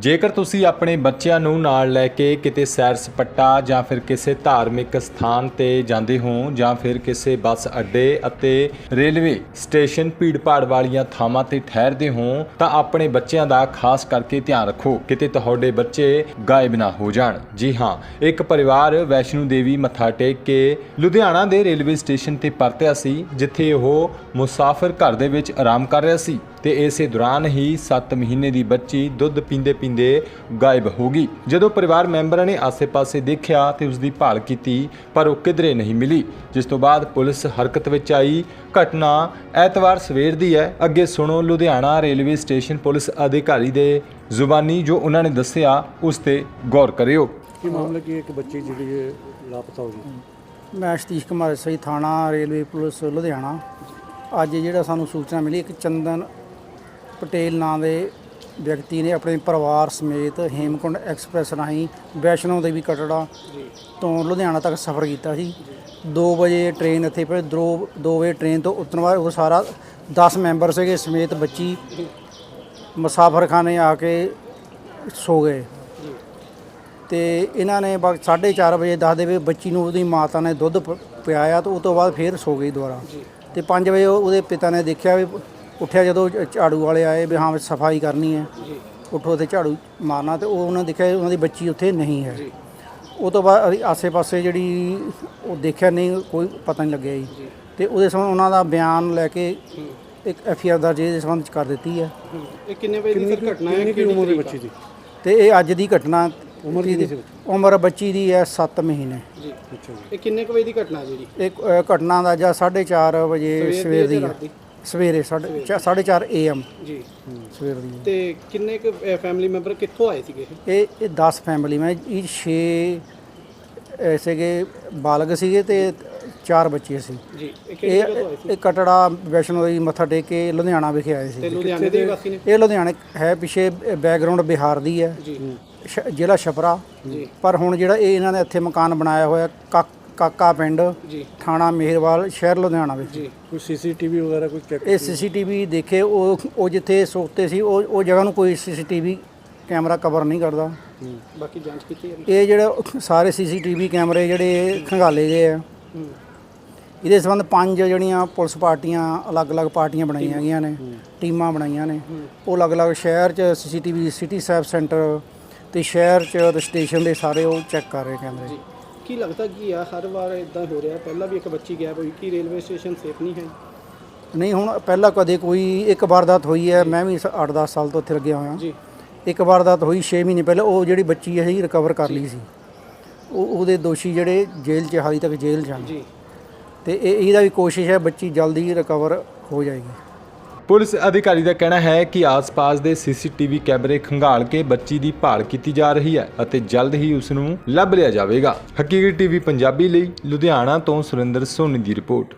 ਜੇਕਰ ਤੁਸੀਂ ਆਪਣੇ ਬੱਚਿਆਂ ਨੂੰ ਨਾਲ ਲੈ ਕੇ ਕਿਤੇ ਸੈਰ ਸਪੱਟਾ ਜਾਂ ਫਿਰ ਕਿਸੇ ਧਾਰਮਿਕ ਸਥਾਨ ਤੇ ਜਾਂਦੇ ਹੋ ਜਾਂ ਫਿਰ ਕਿਸੇ ਬੱਸ ਅੱਡੇ ਅਤੇ ਰੇਲਵੇ ਸਟੇਸ਼ਨ ਭੀੜ-ਭਾੜ ਵਾਲੀਆਂ ਥਾਵਾਂ ਤੇ ਠਹਿਰਦੇ ਹੋ, ਤਾਂ ਆਪਣੇ ਬੱਚਿਆਂ ਦਾ ਖਾਸ ਕਰਕੇ ਧਿਆਨ ਰੱਖੋ ਕਿਤੇ ਤੁਹਾਡੇ ਬੱਚੇ ਗਾਇਬ ਨਾ ਹੋ ਜਾਣ। ਜੀ ਹਾਂ, ਇੱਕ ਪਰਿਵਾਰ ਵੈਸ਼ਨੂ ਦੇਵੀ ਮੱਥਾ ਟੇਕ ਕੇ ਲੁਧਿਆਣਾ ਦੇ ਰੇਲਵੇ ਸਟੇਸ਼ਨ ਤੇ ਪਰਤਿਆ ਸੀ, ਜਿੱਥੇ ਉਹ ਮੁਸਾਫਰ ਘਰ ਦੇ ਵਿੱਚ ਆਰਾਮ ਕਰ ਰਿਹਾ ਸੀ ਤੇ ਇਸੇ ਦੌਰਾਨ ਹੀ 7 ਮਹੀਨੇ ਦੀ ਬੱਚੀ ਦੁੱਧ ਪੀਂਦੇ ਪੀਂਦੇ ਗਾਇਬ ਹੋ ਗਈ। ਜਦੋਂ ਪਰਿਵਾਰ ਮੈਂਬਰਾਂ ਨੇ ਆਸੇ-ਪਾਸੇ ਦੇਖਿਆ ਤੇ ਉਸ ਦੀ ਭਾਲ ਕੀਤੀ ਪਰ ਉਹ ਕਿਧਰੇ ਨਹੀਂ ਮਿਲੀ। ਜਿਸ ਤੋਂ ਬਾਅਦ ਪੁਲਿਸ ਹਰਕਤ ਵਿੱਚ ਆਈ। ਘਟਨਾ ਐਤਵਾਰ ਸਵੇਰ ਦੀ ਹੈ। ਅੱਗੇ ਸੁਣੋ ਲੁਧਿਆਣਾ ਰੇਲਵੇ ਸਟੇਸ਼ਨ ਪੁਲਿਸ ਅਧਿਕਾਰੀ ਦੇ ਜ਼ੁਬਾਨੀ ਜੋ ਉਹਨਾਂ ਨੇ ਦੱਸਿਆ ਉਸ ਤੇ ਗੌਰ ਕਰਿਓ। ਕੀ ਮਾਮਲਾ ਕੀ ਹੈ? ਇੱਕ ਬੱਚੀ ਜਿਹੜੀ ਹੈ ਲਾਪਤਾ ਹੋ ਗਈ। ਮੈਂ ਸਤੀਸ਼ ਕੁਮਾਰ ਸਹੀ ਥਾਣਾ ਰੇਲਵੇ ਪੁਲਿਸ ਲੁਧਿਆਣਾ। ਅੱਜ ਜਿਹੜਾ ਸਾਨੂੰ ਸੂਚਨਾ ਮਿਲੀ ਇੱਕ ਚੰਦਨ ਪਟੇਲ ਨਾਂ ਦੇ ਵਿਅਕਤੀ ਨੇ ਆਪਣੇ ਪਰਿਵਾਰ ਸਮੇਤ ਹੇਮਕੁੰਡ ਐਕਸਪ੍ਰੈਸ ਰਾਹੀਂ ਵੈਸ਼ਨੋ ਦੇਵੀ ਕਟੜਾ ਤੋਂ ਲੁਧਿਆਣਾ ਤੱਕ ਸਫ਼ਰ ਕੀਤਾ ਸੀ। 2 ਵਜੇ ਟ੍ਰੇਨ ਇੱਥੇ ਪਰ 2 2 ਵਜੇ ਟ੍ਰੇਨ ਤੋਂ ਉਤਰਨ ਬਾਅਦ ਉਹ ਸਾਰਾ 10 ਮੈਂਬਰ ਸੀਗੇ ਸਮੇਤ ਬੱਚੀ ਮੁਸਾਫਰਖਾਨੇ ਆ ਕੇ ਸੋ ਗਏ। ਤੇ ਇਹਨਾਂ ਨੇ ਬਸ 4:30 ਵਜੇ ਦੱਸਦੇ ਵੀ ਬੱਚੀ ਨੂੰ ਉਹਦੀ ਮਾਤਾ ਨੇ ਦੁੱਧ ਪਿਆਇਆ ਤੇ ਉਸ ਤੋਂ ਬਾਅਦ ਫੇਰ ਸੋ ਗਈ ਦੁਬਾਰਾ। ਤੇ 5 ਵਜੇ ਉਹ- ਉਹਦੇ ਪਿਤਾ ਨੇ ਦੇਖਿਆ ਵੀ ਉੱਠਿਆ ਜਦੋਂ ਝਾੜੂ ਵਾਲੇ ਆਏ ਵੀ ਹਾਂ ਸਫ਼ਾਈ ਕਰਨੀ ਹੈ। ਉੱਠੋ ਤੇ ਝਾੜੂ ਮਾਰਨਾ ਤੇ ਉਹ ਉਹਨਾਂ ਨੇ ਦੇਖਿਆ ਉਹਨਾਂ ਦੀ ਬੱਚੀ ਉੱਥੇ ਨਹੀਂ ਹੈ। ਉਹ ਤੋਂ ਬਾਅਦ ਆਸੇ-ਪਾਸੇ ਜਿਹੜੀ ਉਹ ਦੇਖਿਆ ਨਹੀਂ ਕੋਈ ਪਤਾ ਨਹੀਂ ਲੱਗਿਆ ਜੀ। ਤੇ ਉਹਦੇ ਸੰਬੰਧ ਉਹਨਾਂ ਦਾ ਬਿਆਨ ਲੈ ਕੇ ਇੱਕ ਐਫ ਆਈ ਆਰ ਦਰਜ ਇਹਦੇ ਸੰਬੰਧ ਚ ਕਰ ਦਿੱਤੀ ਹੈ। ਇਹ ਕਿੰਨੇ ਵਜੇ ਦੀ ਸਰ ਘਟਨਾ ਹੈ? ਕਿਹੜੀ ਉਮਰ ਦੀ ਬੱਚੀ ਦੀ? ਤੇ ਇਹ ਅੱਜ ਦੀ ਘਟਨਾ ਉਮਰ ਬੱਚੀ ਉਮਰ ਬੱਚੀ ਦੀ ਹੈ 7 ਮਹੀਨੇ। ਜੀ। ਜੀ। ਇਹ ਕਿੰਨੇ ਕੁ ਵਜੇ ਦੀ ਘਟਨਾ ਜਿਹੜੀ? ਇੱਕ ਅ, ਘਟਨਾ ਦਾ ਜਾਂ 4:30 ਵਜੇ ਸਵੇਰ ਦੀ ਦੀ ਜਾਂ ਹੈ। ਦੀ? ਸਵੇਰੇ 4:30 ਏਐਮ ਜੀ। ਸਵੇਰ ਦੀ। ਤੇ ਕਿੰਨੇ ਕੁ ਫੈਮਿਲੀ ਮੈਂਬਰ ਕਿੱਥੋਂ ਆਏ ਸੀਗੇ ਇਹ? ਇਹ ਇਹ 10 ਫੈਮਿਲੀ ਮੈਂ ਇਹ 6 ਐਸੇਗੇ ਬਾਲਗ ਸੀਗੇ ਤੇ 4 ਬੱਚੇ ਸੀ। ਜੀ ਇਹ ਕਿਹੜੀ ਇਹ ਜਗ੍ਹਾ ਤੋਂ ਆਏ ਸੀ? ਇਹ ਕਟੜਾ ਵੈਸ਼ਨੋ ਦੇਵੀ ਮੱਥਾ ਟੇਕ ਕੇ ਲੁਧਿਆਣਾ ਵਿਖੇ ਆਏ ਤੇ ਸੀ ਲੁਧਿਆਣੇ ਦੇ ਵਾਸੀ ਨੇ? ਇਹ ਲੁਧਿਆਣੇ ਹੈ ਪਿਛੇ ਬੈਕਗ੍ਰਾਉਂਡ ਬਿਹਾਰ ਦੀ ਹੈ। ਜੀ। ਸ਼- ਜ਼ਿਲ੍ਹਾ ਛਪਰਾ। ਜੀ। ਪਰ ਹੁਣ ਜਿਹੜਾ ਇਹ ਇਹਨਾਂ ਨੇ ਇੱਥੇ ਮਕਾਨ ਬਣਾਇਆ ਹੋਇਆ ਕਾ- ਕਾਕਾ ਪਿੰਡ ਜੀ। ਥਾਣਾ ਮੇਹਰਵਾਲ ਸ਼ਹਿਰ ਲੁਧਿਆਣਾ ਵਿੱਚ। ਜੀ ਕੋਈ ਸੀਸੀਟੀਵੀ ਵਗੈਰਾ ਕੋਈ ਚੈੱਕ ਇਹ ਸੀਸੀਟੀਵੀ ਦੇਖੇ ਉਹ ਉਹ ਜਿੱਥੇ ਸੋਤੇ ਸੀ ਉਹ ਉਹ ਜਗ੍ਹਾ ਨੂੰ ਕੋਈ ਸੀਸੀਟੀਵੀ ਕੈਮਰਾ ਕਵਰ ਨਹੀਂ ਕਰਦਾ। ਬਾਕੀ ਜਾਂਚ ਕੀਤੀ ਇਹ ਜਿਹੜੇ ਸਾਰੇ ਸੀਸੀਟੀਵੀ ਕੈਮਰੇ ਜਿਹੜੇ ਖੰਗਾਲੇ ਗਏ ਆ। ਇਹਦੇ ਸੰਬੰਧ ਪੰਜ ਜਿਹੜੀਆਂ ਪੁਲਿਸ ਪਾਰਟੀਆਂ ਅਲੱਗ-ਅਲੱਗ ਪਾਰਟੀਆਂ ਬਣਾਈਆਂ ਗਈਆਂ ਨੇ ਟੀਮਾਂ ਬਣਾਈਆਂ ਨੇ। ਉਹ ਅਲੱਗ-ਅਲੱਗ ਸ਼ਹਿਰ 'ਚ ਸੀਸੀਟੀਵੀ ਸਿਟੀ ਸਾਹਿਬ ਸੈਂਟਰ ਤੇ ਸ਼ਹਿਰ 'ਚ ਸਟੇਸ਼ਨ ਦੇ ਸਾਰੇ ਉਹ ਚੈੱਕ ਕਰ ਰਹੇ ਕੈਮਰੇ। ਜੀ। ਕੀ ਲੱਗਦਾ ਕੀ ਆ? ਹਰ ਵਾਰ ਇਦਾਂ ਹੋ ਰਿਹਾ। ਪਹਿਲਾਂ ਵੀ ਇੱਕ ਬੱਚੀ ਗਾਇਬ ਹੋਈ ਕੀ ਰੇਲਵੇ ਸਟੇਸ਼ਨ ਸੇਫ ਨਹੀਂ ਹੈ? ਨਹੀਂ ਹੁਣ ਪਹਿਲਾਂ ਕਦੇ ਕੋਈ ਇੱਕ ਵਾਰਦਾਤ ਹੋਈ ਹੈ। ਮੈਂ ਵੀ 8-10 ਸਾਲ ਤੋਂ ਇੱਥੇ ਲੱਗਿਆ ਹੋਇਆ। ਜੀ। ਇੱਕ ਵਾਰਦਾਤ ਹੋਈ 6 ਮਹੀਨੇ ਪਹਿਲਾਂ। ਉਹ ਜਿਹੜੀ ਬੱਚੀ ਅਸੀਂ ਰਿਕਵਰ ਕਰ ਲਈ ਸੀ। ਉਹ ਉਹਦੇ ਦੋਸ਼ੀ ਜਿਹੜੇ ਜੇਲ੍ਹ 'ਚ ਹਾਲੀ ਤੱਕ ਜੇਲ੍ਹ 'ਚ ਹਨ। ਜੀ। ਤੇ ਇਹ ਇਹਦਾ ਵੀ ਕੋਸ਼ਿਸ਼ ਹੈ ਬੱਚੀ ਜਲਦੀ ਰਿਕਵਰ ਹੋ ਜਾਏਗੀ। ਪੁਲਿਸ ਅਧਿਕਾਰੀ ਦਾ ਕਹਿਣਾ ਹੈ ਕਿ ਆਸ-ਪਾਸ ਦੇ ਸੀਸੀਟੀਵੀ ਕੈਮਰੇ ਖੰਗਾਲ ਕੇ ਬੱਚੀ ਦੀ ਭਾਲ ਕੀਤੀ ਜਾ ਰਹੀ ਹੈ ਅਤੇ ਜਲਦ ਹੀ ਉਸ ਨੂੰ ਲੱਭ ਲਿਆ ਜਾਵੇਗਾ। ਹਕੀਕਤ ਟੀਵੀ ਪੰਜਾਬੀ ਲਈ ਲੁਧਿਆਣਾ ਤੋਂ ਸੁਰਿੰਦਰ ਸੋਨੀ ਦੀ ਰਿਪੋਰਟ।